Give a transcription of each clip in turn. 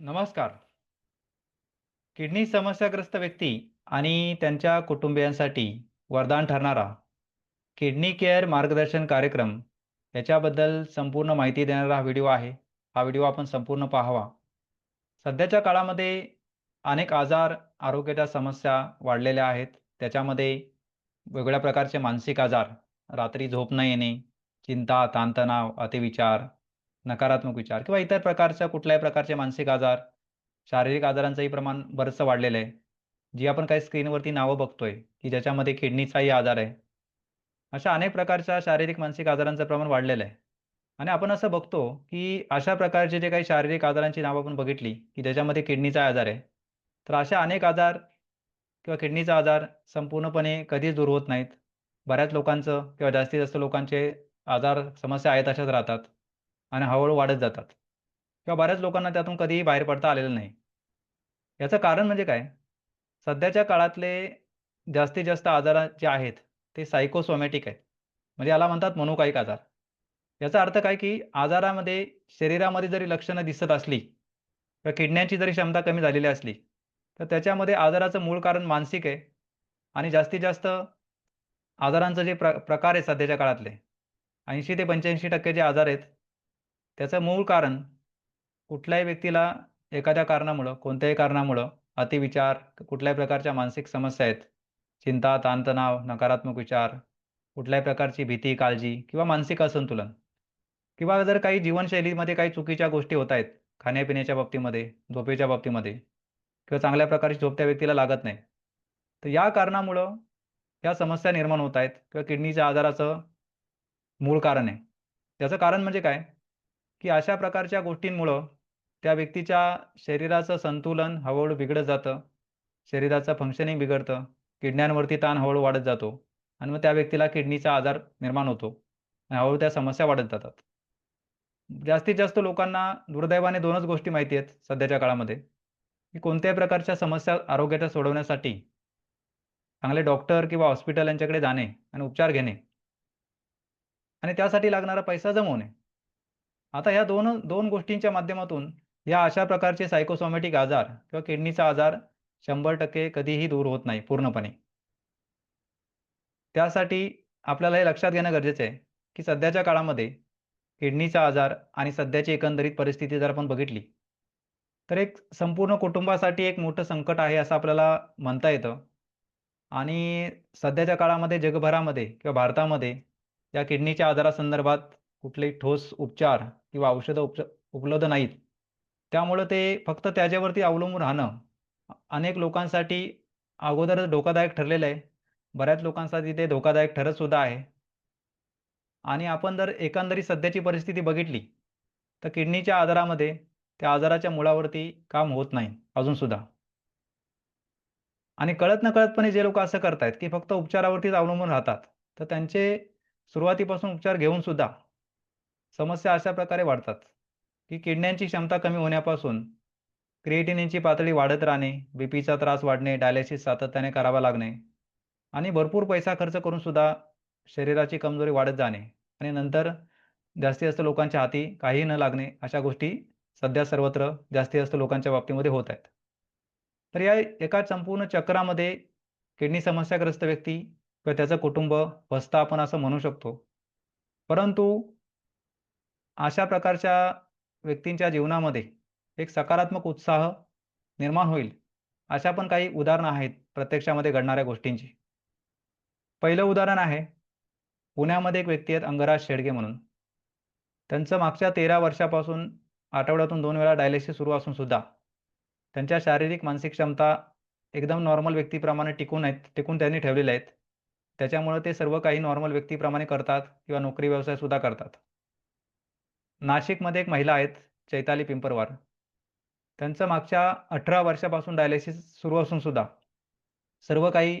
नमस्कार. किडनी समस्याग्रस्त व्यक्ती आणि त्यांच्या कुटुंबियांसाठी वरदान ठरणारा किडनी केअर मार्गदर्शन कार्यक्रम याच्याबद्दल संपूर्ण माहिती देणारा हा व्हिडिओ आहे. हा व्हिडिओ आपण संपूर्ण पाहावा. सध्याच्या काळामध्ये अनेक आजार, आरोग्याच्या समस्या वाढलेल्या आहेत. त्याच्यामध्ये वेगवेगळ्या प्रकारचे मानसिक आजार, रात्री झोप न येणे, चिंता, ताणतणाव, अतिविचार, नकारात्मक विचार किंवा इतर प्रकारच्या कुठल्याही प्रकारचे मानसिक आजार, शारीरिक आजारांचंही प्रमाण बरचसं वाढलेलं आहे. जी आपण काही स्क्रीनवरती नावं बघतोय, की ज्याच्यामध्ये किडनीचाही आजार आहे. अशा अनेक प्रकारच्या शारीरिक, मानसिक आजारांचं प्रमाण वाढलेलं आहे. आणि आपण असं बघतो, की अशा प्रकारचे जे काही शारीरिक आजारांची नावं आपण बघितली, की ज्याच्यामध्ये किडनीचा आजार आहे. तर अशा अनेक आजार किंवा किडनीचा आजार संपूर्णपणे कधीच दूर होत नाहीत. बऱ्याच लोकांचं किंवा जास्तीत जास्त लोकांचे आजार, समस्या आहेत अशाच राहतात आणि हळूहळू वाढत जातात किंवा बऱ्याच लोकांना त्यातून कधीही बाहेर पडता आलेलं नाही. याचं कारण म्हणजे काय? सध्याच्या काळातले जास्तीत जास्त आजार जे आहेत, ते सायकोसोमॅटिक आहेत. म्हणजे याला म्हणतात मनोकायिक आजार. याचा अर्थ काय, की आजारामध्ये शरीरामध्ये जरी लक्षणं दिसत असली किंवा किडन्यांची जरी क्षमता कमी झालेली असली, तर त्याच्यामध्ये आजाराचं मूळ कारण मानसिक आहे आणि जास्तीत जास्त आजारांचं जे प्र प्रकार आहेत सध्याच्या काळातले 80 ते 85% जे आजार आहेत, त्याचं मूळ कारण कुठल्याही व्यक्तीला एखाद्या कारणामुळं, कोणत्याही कारणामुळं अतिविचार, कुठल्याही प्रकारच्या मानसिक समस्या आहेत, चिंता, ताणतणाव, नकारात्मक विचार, कुठल्याही प्रकारची भीती, काळजी किंवा मानसिक असंतुलन किंवा जर काही जीवनशैलीमध्ये काही चुकीच्या गोष्टी होत आहेत, खाण्यापिण्याच्या बाबतीमध्ये, झोपेच्या बाबतीमध्ये किंवा चांगल्या प्रकारची झोप त्या व्यक्तीला लागत नाही. तर या कारणामुळं या समस्या निर्माण होत आहेत किंवा किडनीच्या आजाराचं मूळ कारण आहे. त्याचं कारण म्हणजे काय? की अशा प्रकारच्या गोष्टींमुळं त्या व्यक्तीच्या शरीराचं संतुलन हळूहळू बिघडत जातं. शरीराचं फंक्शनिंग बिघडतं. किडण्यांवरती ताण हळूहळू वाढत जातो आणि मग त्या व्यक्तीला किडनीचा आजार निर्माण होतो आणि हळूहळू त्या समस्या वाढत जातात. जास्तीत जास्त लोकांना दुर्दैवाने दोनच गोष्टी माहिती आहेत सध्याच्या काळामध्ये, की कोणत्याही प्रकारच्या समस्या आरोग्याच्या सोडवण्यासाठी चांगले डॉक्टर किंवा हॉस्पिटल यांच्याकडे जाणे आणि उपचार घेणे. आणि त्यासाठी लागणारा पैसा जमवणे. आता ह्या 2 2 गोष्टींच्या माध्यमातून या अशा प्रकारचे सायकोसोमॅटिक आजार किंवा किडनीचा आजार 100% कधीही दूर होत नाही पूर्णपणे. त्यासाठी आपल्याला हे लक्षात घेणं गरजेचं आहे, की सध्याच्या काळामध्ये किडनीचा आजार आणि सध्याची एकंदरीत परिस्थिती जर आपण बघितली, तर एक संपूर्ण कुटुंबासाठी एक मोठं संकट आहे असं आपल्याला म्हणता येतं. आणि सध्याच्या काळामध्ये जगभरामध्ये किंवा भारतामध्ये या किडनीच्या आजारासंदर्भात कुठलेही ठोस उपचार किंवा औषधं उपच उपलब्ध नाहीत. त्यामुळं ते फक्त त्याच्यावरती अवलंबून राहणं अनेक लोकांसाठी अगोदरच धोकादायक ठरलेलं आहे. बऱ्याच लोकांसाठी ते धोकादायक ठरत सुद्धा आहे. आणि आपण जर एकंदरीत सध्याची परिस्थिती बघितली, तर किडनीच्या आजारामध्ये त्या आजाराच्या मुळावरती काम होत नाही अजूनसुद्धा. आणि कळत-नकळतपणे जे लोक असं करतायत, की फक्त उपचारावरतीच अवलंबून राहतात, तर त्यांचे सुरुवातीपासून उपचार घेऊन सुद्धा समस्या अशा प्रकारे वाढतात, की किडण्यांची क्षमता कमी होण्यापासून क्रिएटिनिनची पातळी वाढत राहणे, बीपीचा त्रास वाढणे, डायलिसिस सातत्याने करावा लागणे आणि भरपूर पैसा खर्च करून सुद्धा शरीराची कमजोरी वाढत जाणे आणि नंतर जास्ती जास्त लोकांच्या हाती काहीही न लागणे, अशा गोष्टी सध्या सर्वत्र जास्ती जास्त लोकांच्या बाबतीमध्ये होत आहेत. तर या एका संपूर्ण चक्रामध्ये किडनी समस्याग्रस्त व्यक्ती किंवा त्याचं कुटुंब फसतं आपण असं म्हणू शकतो. परंतु अशा प्रकारच्या व्यक्तींच्या जीवनामध्ये एक सकारात्मक उत्साह निर्माण होईल, अशा पण काही उदाहरणं आहेत प्रत्यक्षामध्ये घडणाऱ्या गोष्टींची. पहिलं उदाहरण आहे, पुण्यामध्ये एक व्यक्ती आहेत अंगराज शेडगे म्हणून. त्यांचं मागच्या 13 वर्षापासून आठवड्यातून दोन वेळा डायलिसिस सुरू असून सुद्धा त्यांच्या शारीरिक, मानसिक क्षमता एकदम नॉर्मल व्यक्तीप्रमाणे टिकून आहेत टिकून त्यांनी ठेवलेल्या आहेत. त्याच्यामुळं ते सर्व काही नॉर्मल व्यक्तीप्रमाणे करतात किंवा नोकरी व्यवसाय सुद्धा करतात. नाशिकमध्ये एक महिला आहेत चैताली पिंपरवार. त्यांचं मागच्या 18 वर्षापासून डायलिसिस सुरू असून सुद्धा सर्व काही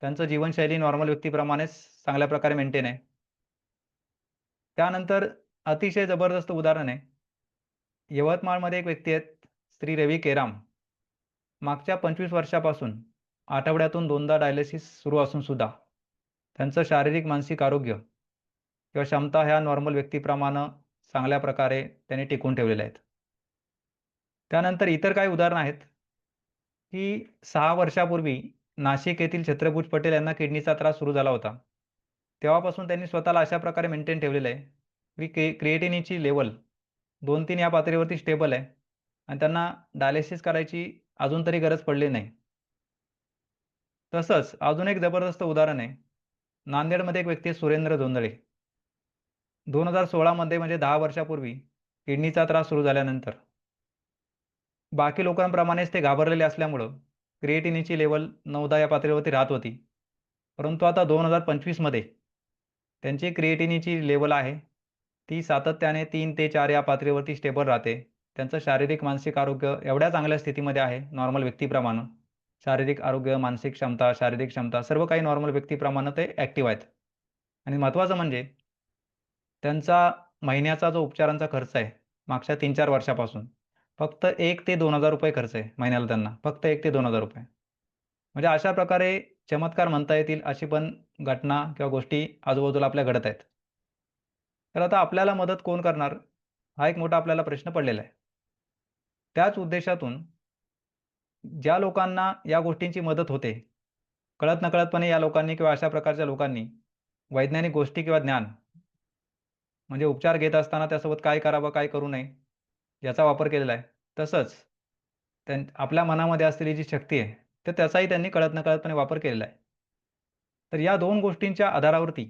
त्यांचं जीवनशैली नॉर्मल व्यक्तीप्रमाणेच चांगल्या प्रकारे मेंटेन आहे. त्यानंतर अतिशय जबरदस्त उदाहरण आहे. यवतमाळमध्ये एक व्यक्ती आहेत श्री रवी केराम. मागच्या 25 वर्षापासून आठवड्यातून दोनदा डायलिसिस सुरू असून सुद्धा त्यांचं शारीरिक, मानसिक आरोग्य किंवा क्षमता ह्या नॉर्मल व्यक्तीप्रमाणे चांगल्या प्रकारे त्यांनी टिकून ठेवलेले आहेत. त्यानंतर इतर काही उदाहरणं आहेत, की सहा वर्षापूर्वी नाशिक येथील छत्रपती पटेल यांना किडनीचा त्रास सुरू झाला होता. तेव्हापासून त्यांनी स्वतःला अशा प्रकारे मेंटेन ठेवलेलं आहे, की क्रि क्रिएटिनिनची लेव्हल 2-3 या पातळीवरती स्टेबल आहे आणि त्यांना डायलिसिस करायची अजून तरी गरज पडली नाही. तसंच अजून एक जबरदस्त उदाहरण आहे. नांदेडमध्ये एक व्यक्ती आहे सुरेंद्र दोन हजार सोळामध्ये म्हणजे दहा वर्षापूर्वी किडनीचा त्रास सुरू झाल्यानंतर बाकी लोकांप्रमाणेच ते घाबरलेले असल्यामुळं क्रिएटिनीची लेवल नऊदा या पातळीवरती राहत होती. परंतु आता 2025 मध्ये त्यांची क्रिएटिनीची लेवल आहे, ती सातत्याने तीन ते चार या पातळीवरती स्टेबल राहते. त्यांचं शारीरिक, मानसिक आरोग्य एवढ्या चांगल्या स्थितीमध्ये आहे नॉर्मल व्यक्तीप्रमाणे. शारीरिक आरोग्य, मानसिक क्षमता, शारीरिक क्षमता सर्व काही नॉर्मल व्यक्तीप्रमाणे ते ॲक्टिव्ह आहेत. आणि महत्त्वाचं म्हणजे त्यांचा महिन्याचा जो उपचारांचा खर्च आहे, मागच्या 3-4 वर्षापासून फक्त एक ते ₹2,000 खर्च आहे महिन्याला त्यांना. फक्त एक ते ₹2,000 म्हणजे अशा प्रकारे चमत्कार म्हणता येतील अशी पण घटना किंवा गोष्टी आजूबाजूला आपल्या घडत आहेत. तर आता आपल्याला मदत कोण करणार? हा एक मोठा आपल्याला प्रश्न पडलेला आहे. त्याच उद्देशातून ज्या लोकांना या गोष्टींची मदत होते, कळत-नकळतपणे या लोकांनी किंवा अशा प्रकारच्या लोकांनी वैज्ञानिक गोष्टी किंवा ज्ञान म्हणजे उपचार घेत असताना त्यासोबत काय करावं, काय करू नये याचा वापर केलेला आहे. तसंच त्यां आपल्या मनामध्ये असलेली जी शक्ती आहे, तर त्याचाही त्यांनी कळत-नकळतपणे वापर केलेला आहे. तर या दोन गोष्टींच्या आधारावरती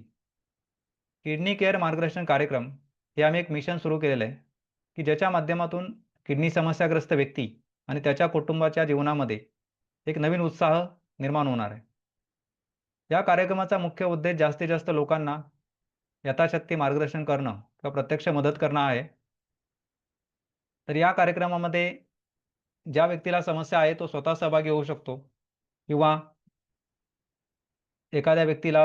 किडनी केअर मार्गदर्शन कार्यक्रम हे आम्ही एक मिशन सुरू केलेलं आहे, की ज्याच्या माध्यमातून किडनी समस्याग्रस्त व्यक्ती आणि त्याच्या कुटुंबाच्या जीवनामध्ये एक नवीन उत्साह निर्माण होणार आहे. या कार्यक्रमाचा मुख्य उद्देश जास्तीत जास्त लोकांना यथाशक्ती मार्गदर्शन करणं किंवा प्रत्यक्ष मदत करणं आहे. तर या कार्यक्रमामध्ये ज्या व्यक्तीला समस्या आहे तो स्वतः सहभागी होऊ शकतो किंवा एखाद्या व्यक्तीला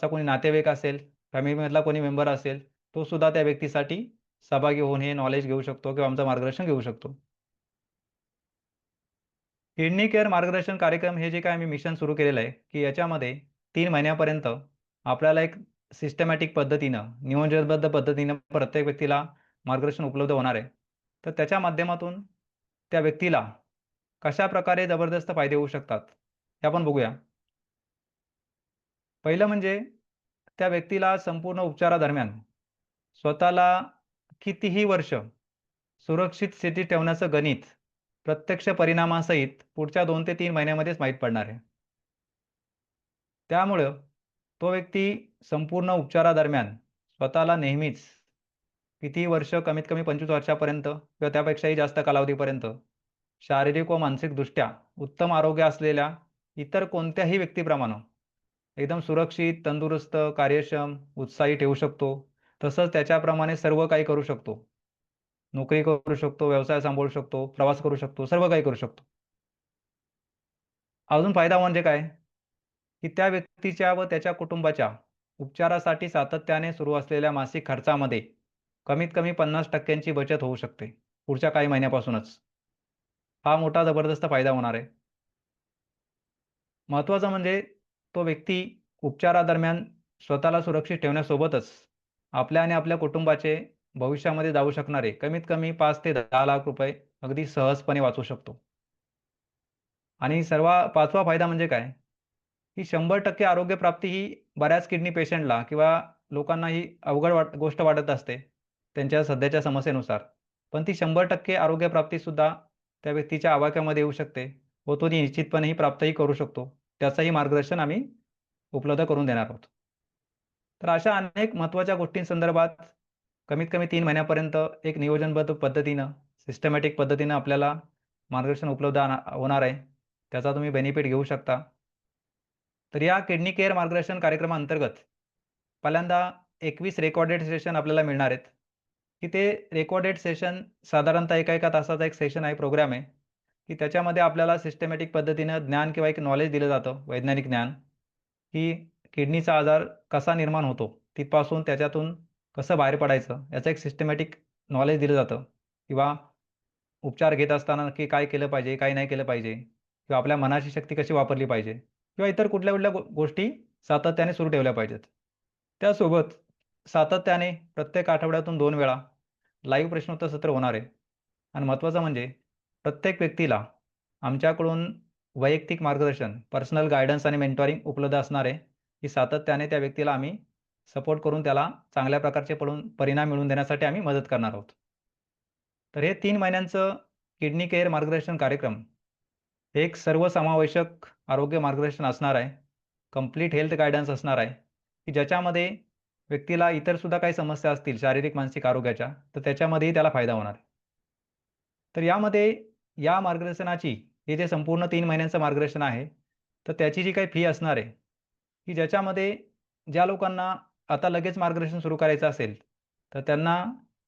चा कोणी नातेवाईक असेल, फॅमिलीमधला कोणी मेंबर असेल, तो सुद्धा त्या व्यक्तीसाठी सहभागी होऊन हे नॉलेज घेऊ शकतो किंवा आमचं मार्गदर्शन घेऊ शकतो. किडनी केअर मार्गदर्शन कार्यक्रम हे जे काय आम्ही मिशन सुरू केलेलं आहे, की याच्यामध्ये तीन महिन्यापर्यंत आपल्याला एक सिस्टमॅटिक पद्धतीनं, नियोजनबद्ध पद्धतीनं प्रत्येक व्यक्तीला मार्गदर्शन उपलब्ध होणार आहे. तर त्याच्या माध्यमातून त्या व्यक्तीला कशा प्रकारे जबरदस्त फायदे होऊ शकतात, हे आपण बघूया. पहिलं म्हणजे त्या व्यक्तीला संपूर्ण उपचारादरम्यान स्वतःला कितीही वर्ष सुरक्षित स्थितीत ठेवण्याचं गणित प्रत्यक्ष परिणामासहित पुढच्या दोन ते तीन महिन्यामध्येच माहीत पडणार आहे. त्यामुळं तो व्यक्ती संपूर्ण उपचारादरम्यान स्वतःला नेहमीच किती वर्ष कमीत कमी 25 वर्षापर्यंत किंवा त्यापेक्षाही जास्त कालावधीपर्यंत शारीरिक व मानसिकदृष्ट्या उत्तम आरोग्य असलेल्या इतर कोणत्याही व्यक्तीप्रमाणे एकदम सुरक्षित, तंदुरुस्त, कार्यक्षम, उत्साही ठेवू शकतो. तसंच त्याच्याप्रमाणे सर्व काही करू शकतो. नोकरी करू शकतो, व्यवसाय सांभाळू शकतो, प्रवास करू शकतो, सर्व काही करू शकतो. अजून फायदा म्हणजे काय? की त्या व्यक्तीच्या व त्याच्या कुटुंबाच्या उपचारासाठी सातत्याने सुरू असलेल्या मासिक खर्चामध्ये कमीत कमी पन्नास टक्क्यांची बचत होऊ शकते, पुढच्या काही महिन्यापासूनच. हा मोठा जबरदस्त फायदा होणार आहे. महत्त्वाचं म्हणजे तो व्यक्ती उपचारादरम्यान स्वतःला सुरक्षित ठेवण्यासोबतच आपल्या आणि आपल्या कुटुंबाचे भविष्यामध्ये जाऊ शकणारे कमीत कमी पाच ते दहा लाख रुपये अगदी सहजपणे वाचू शकतो. आणि सर्वा पाचवा फायदा म्हणजे काय? ही शंभर टक्के आरोग्य प्राप्ती ही बऱ्याच किडनी पेशंटला किंवा लोकांना ही अवघड वाट गोष्ट वाटत असते, त्यांच्या सध्याच्या समस्येनुसार. पण ती 100% आरोग्य प्राप्तीसुद्धा त्या व्यक्तीच्या आवाक्यामध्ये येऊ शकते व तो निश्चितपणे ही प्राप्तही करू शकतो. त्याचंही मार्गदर्शन आम्ही उपलब्ध करून देणार आहोत. तर अशा अनेक महत्त्वाच्या गोष्टींसंदर्भात कमीत कमी तीन महिन्यापर्यंत एक नियोजनबद्ध पद्धतीनं, सिस्टमॅटिक पद्धतीनं आपल्याला मार्गदर्शन उपलब्ध होणार आहे. त्याचा तुम्ही बेनिफिट घेऊ शकता. तर या किडनी केअर मार्गदर्शन कार्यक्रमाअंतर्गत पहिल्यांदा 21 रेकॉर्डेड सेशन आपल्याला मिळणार आहेत, की ते रेकॉर्डेड सेशन साधारणतः एका एका तासाचा एक सेशन आहे, प्रोग्राम आहे, की त्याच्यामध्ये आपल्याला सिस्टमॅटिक पद्धतीनं ज्ञान किंवा एक नॉलेज दिलं जातं, वैज्ञानिक ज्ञान, की किडनीचा आजार कसा निर्माण होतो, तिथपासून त्याच्यातून कसं बाहेर पडायचं, याचं एक सिस्टमॅटिक नॉलेज दिलं जातं. किंवा उपचार घेत असताना नक्की काय केलं पाहिजे, काय नाही केलं पाहिजे किंवा आपल्या मनाची शक्ती कशी वापरली पाहिजे. किंवा इतर कुठल्या-कुठल्या गोष्टी सातत्याने सुरू ठेवल्या पाहिजेत. त्यासोबत सातत्याने प्रत्येक आठवड्यातून दोन वेळा लाईव्ह प्रश्नोत्तर सत्र होणार आहे. आणि महत्त्वाचं म्हणजे प्रत्येक व्यक्तीला आमच्याकडून वैयक्तिक मार्गदर्शन पर्सनल गायडन्स आणि मेंटॉरिंग उपलब्ध असणार आहे. की सातत्याने त्या व्यक्तीला आम्ही सपोर्ट करून त्याला चांगल्या प्रकारचे पडून परिणाम मिळवून देण्यासाठी आम्ही मदत करणार आहोत. तर हे तीन महिन्यांचं किडनी केअर मार्गदर्शन कार्यक्रम एक सर्वसमावेशक आरोग्य मार्गदर्शन असणार आहे. कंप्लीट हेल्थ गायडन्स असणार आहे. की ज्याच्यामध्ये व्यक्तीला इतरसुद्धा काही समस्या असतील शारीरिक मानसिक आरोग्याच्या तर त्याच्यामध्येही त्याला फायदा होणार. आहे तर यामध्ये या मार्गदर्शनाची हे जे संपूर्ण तीन महिन्यांचं मार्गदर्शन आहे तर त्याची जी काही फी असणार आहे की ज्याच्यामध्ये ज्या लोकांना आता लगेच मार्गदर्शन सुरू करायचं असेल तर त्यांना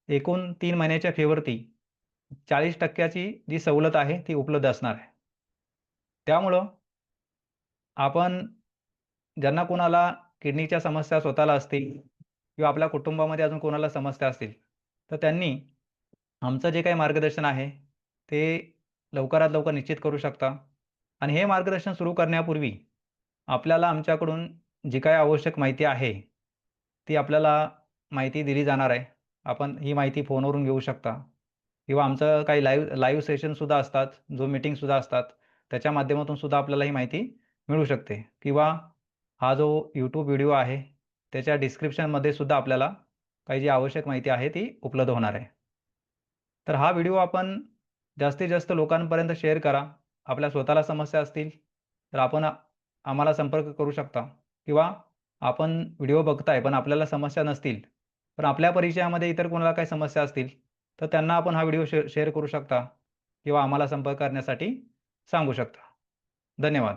एकूण तीन महिन्याच्या फीवरती चाळीस टक्क्याची जी सवलत आहे ती उपलब्ध असणार आहे. त्यामुळं आपण ज्यांना कोणाला किडनीच्या समस्या स्वतःला असतील किंवा आपल्या कुटुंबामध्ये अजून कोणाला समस्या असतील तर त्यांनी आमचं जे काही मार्गदर्शन आहे ते लवकरात लवकर निश्चित करू शकता. आणि हे मार्गदर्शन सुरू करण्यापूर्वी आपल्याला आमच्याकडून जी काही आवश्यक माहिती आहे ती आपल्याला माहिती दिली जाणार आहे. आपण ही माहिती फोनवरून घेऊ शकता. किंवा आमचं काही लाईव्ह लाईव्ह सेशनसुद्धा असतात जो मीटिंगसुद्धा असतात. त्याच्या माध्यमातून सुद्धा आपल्याला ही माहिती मिळू शकते. किंवा हा जो यूट्यूब व्हिडिओ आहे त्याच्या डिस्क्रिप्शनमध्ये सुद्धा आपल्याला काही जी आवश्यक माहिती आहे ती उपलब्ध होणार आहे. तर हा व्हिडिओ आपण जास्तीत जास्त लोकांपर्यंत शेअर करा. आपल्या स्वतःला समस्या असतील तर आपण आम्हाला संपर्क करू शकता. किंवा आपण व्हिडिओ बघताय पण आपल्याला समस्या नसतील पण आपल्या परिचयामध्ये इतर कोणाला काही समस्या असतील तर त्यांना आपण हा व्हिडिओ शे शेअर करू शकता. किंवा आम्हाला संपर्क करण्यासाठी सांगू शकता. धन्यवाद.